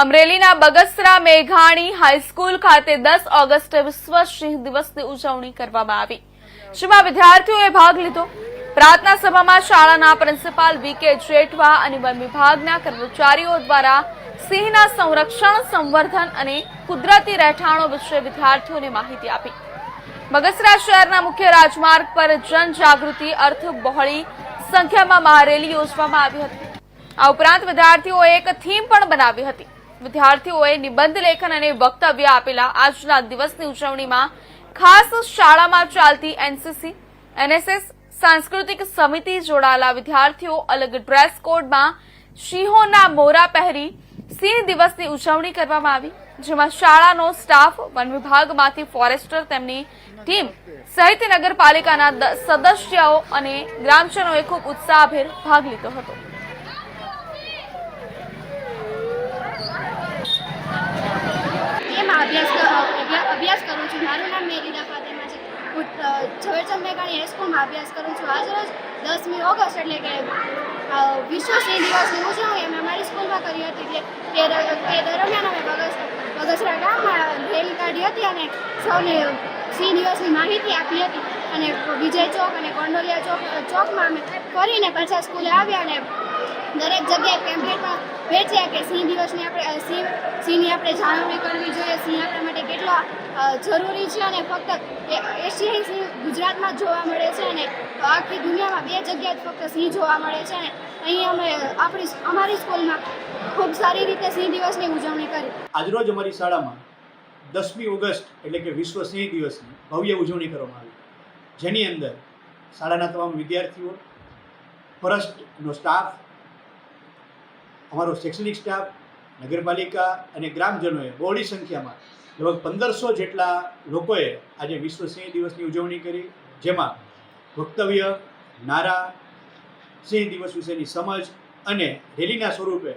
અમરેલીના બગસરા મેઘાણી હાઈસ્કૂલ ખાતે દસ ઓગસ્ટે વિશ્વ સિંહ દિવસની ઉજવણી કરવામાં આવી. જેમાં વિદ્યાર્થીઓએ ભાગ લીધો. પ્રાર્થના સભામાં શાળાના પ્રિન્સિપાલ વી કે જેઠવા અને વન વિભાગના કર્મચારીઓ દ્વારા સિંહના સંરક્ષણ, સંવર્ધન અને કુદરતી રહેઠાણો વિશે વિદ્યાર્થીઓને માહિતી આપી. બગસરા શહેરના મુખ્ય રાજમાર્ગ પર જનજાગૃતિ અર્થ બહોળી સંખ્યામાં મહારેલી યોજવામાં આવી હતી. આ ઉપરાંત વિદ્યાર્થીઓએ એક થીમ પણ બનાવી હતી. વિદ્યાર્થીઓએ નિબંધ લેખન અને વક્તવ્ય આપેલા આજના દિવસની ઉજવણીમાં ખાસ શાળામાં ચાલતી એનસીસી, એનએસએસ, સાંસ્કૃતિક સમિતિ જોડાયેલા વિદ્યાર્થીઓ અલગ ડ્રેસ કોડમાં સિંહોના મોરા પહેરી સિંહ દિવસની ઉજવણી કરવામાં આવી, જેમાં શાળાનો સ્ટાફ, વન વિભાગમાંથી ફોરેસ્ટર, તેમની ટીમ સહિત નગરપાલિકાના સદસ્યો અને ગ્રામજનોએ ખૂબ ઉત્સાહભેર ભાગ લીધો હતો એમાં અભ્યાસ કર- અભ્યા- અભ્યાસ કરું છું મારું નામ મેરીના ફાતેમા છે હું અ, ઝવેરચંદ મેઘાણી હાઈસ્કૂલમાં અભ્યાસ કરું છું. આજરોજ દસમી ઓગસ્ટ એટલે કે વિશ્વ સિંહ દિવસની ઉજવણી અમે અમારી સ્કૂલમાં કરી હતી. કે તે દરમિયાન અમે બગસ બગસરા ગામમાં રેલી કાઢી હતી અને સૌને સિંહ દિવસની માહિતી આપી હતી. અને વિજય ચોક અને કોંડોલિયા ચોક ચોકમાં અમે ફરીને પાછા સ્કૂલે આવ્યા અને દરેક જગ્યાએ પેમ્પલેટમાં વેચ્યા કે સિંહ દિવસની આપણે સિંહ સિંહની આપણે જાળવણી કરવી જોઈએ, સિંહ આપણા માટે કેટલો જરૂરી છે અને ફક્ત એશિયાઈ સિંહ ગુજરાતમાં જોવા મળે છે અને આખી દુનિયામાં બે જગ્યાએ ફક્ત સિંહ જોવા મળે છે અને અહીં અમે આપણી, અમારી સ્કૂલમાં ખૂબ સારી રીતે સિંહ દિવસની ઉજવણી કરી. આજરોજ અમારી શાળામાં દસમી ઓગસ્ટ એટલે કે વિશ્વ સિંહ દિવસની ભવ્ય ઉજવણી કરવામાં આવી. જેની અંદર શાળાના તમામ વિદ્યાર્થીઓ ફોરેસ્ટનો સ્ટાફ, અમારો શૈક્ષણિક સ્ટાફ નગરપાલિકા અને ગ્રામજનોએ બહોળી સંખ્યામાં, લગભગ પંદરસો જેટલા લોકોએ આજે વિશ્વ સિંહ દિવસની ઉજવણી કરી, જેમાં વક્તવ્ય, નારા, સિંહ દિવસ વિશેની સમજ અને રેલીના સ્વરૂપે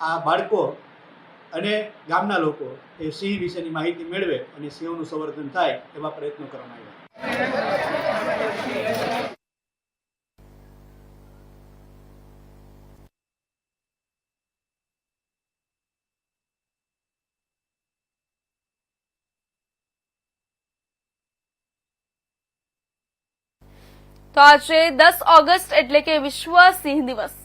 આ બાળકો અને ગામના લોકો એ સિંહ વિશેની માહિતી મેળવે અને સિંહોનું સંવર્ધન થાય એવા પ્રયત્નો કરવામાં આવ્યા. તો આજે દસ ઓગસ્ટ એટલે કે વિશ્વ સિંહ દિવસ.